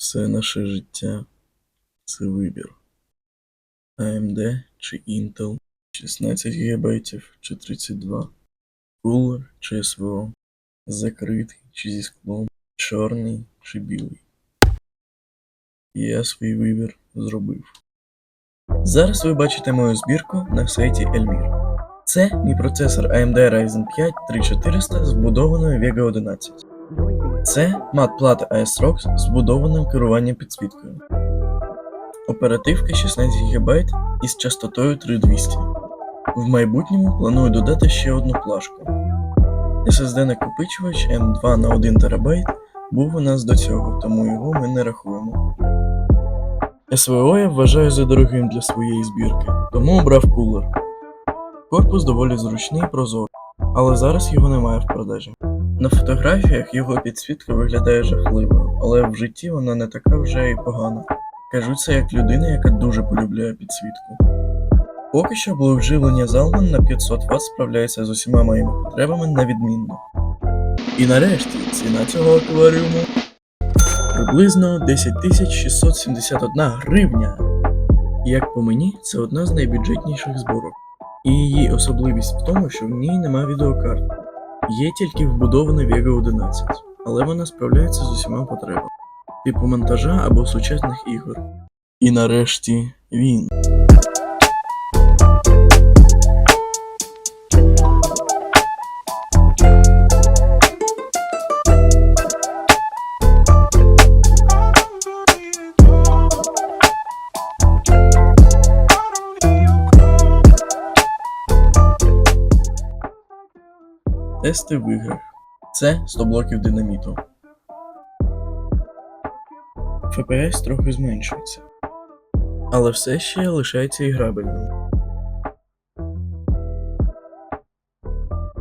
Все наше життя це вибір. AMD чи Intel, 16 ГБ чи 32, кулер чи СВО, закритий чи зі склом, чорний чи білий. Я свій вибір зробив. Зараз ви бачите мою збірку на сайті Elmir. Це мій процесор AMD Ryzen 5 3400 з вбудованою Vega 11. Це мат-плата ASRox з вбудованим керуванням підсвіткою. Оперативка 16 ГБ із частотою 3200. В майбутньому планую додати ще одну плашку. SSD накопичувач M2 на 1 ТБ був у нас до цього, тому його ми не рахуємо. СВО я вважаю за дорогим для своєї збірки, тому обрав кулер. Корпус доволі зручний і прозорий, але зараз його немає в продажі. На фотографіях його підсвітка виглядає жахливо, але в житті вона не така вже й погана. Кажу це як людина, яка дуже полюбляє підсвітку. Поки що блок живлення Zalman на 500 Вт справляється з усіма моїми потребами на відмінно. І нарешті ціна цього акваріуму приблизно 10 671 гривня. Як по мені, це одна з найбюджетніших зборок. І її особливість в тому, що в ній нема відеокарт. Є тільки вбудована Vega 11, але вона справляється з усіма потребами, типу монтажа або сучасних ігор. І нарешті він. Тести в. Це 100 блоків динаміту. ФПС трохи зменшується. Але все ще лишається іграбельним.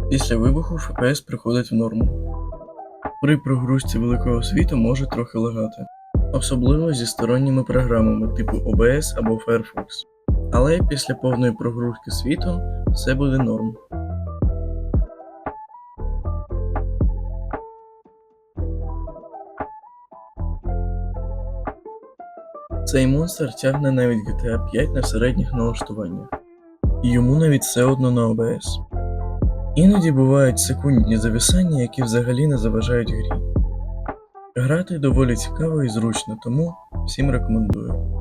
Після вибуху ФПС приходить в норму. При прогрузці великого світу може трохи лагати, особливо зі сторонніми програмами типу OBS або Firefox. Але після повної прогрузки світу все буде норм. Цей монстр тягне навіть GTA 5 на середніх налаштуваннях. І йому навіть все одно на ОБС. Іноді бувають секундні зависання, які взагалі не заважають грі. Грати доволі цікаво і зручно, тому всім рекомендую.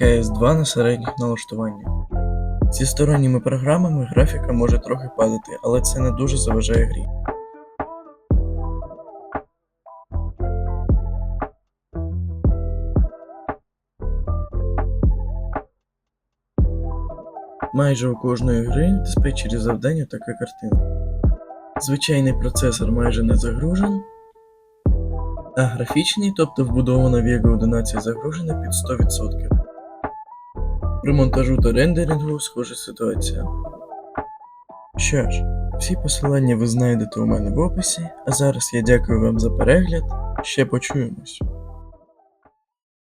CS2 на середніх налаштуваннях. Зі сторонніми програмами графіка може трохи падати, але це не дуже заважає грі. Майже у кожної гри диспетчері завдання така картина. Звичайний процесор майже не загружен, а графічний, тобто вбудована Vega 11 загружена під 100%. При монтажу та рендерингу схожа ситуація. Що ж, всі посилання ви знайдете у мене в описі, а зараз я дякую вам за перегляд. Ще почуємось.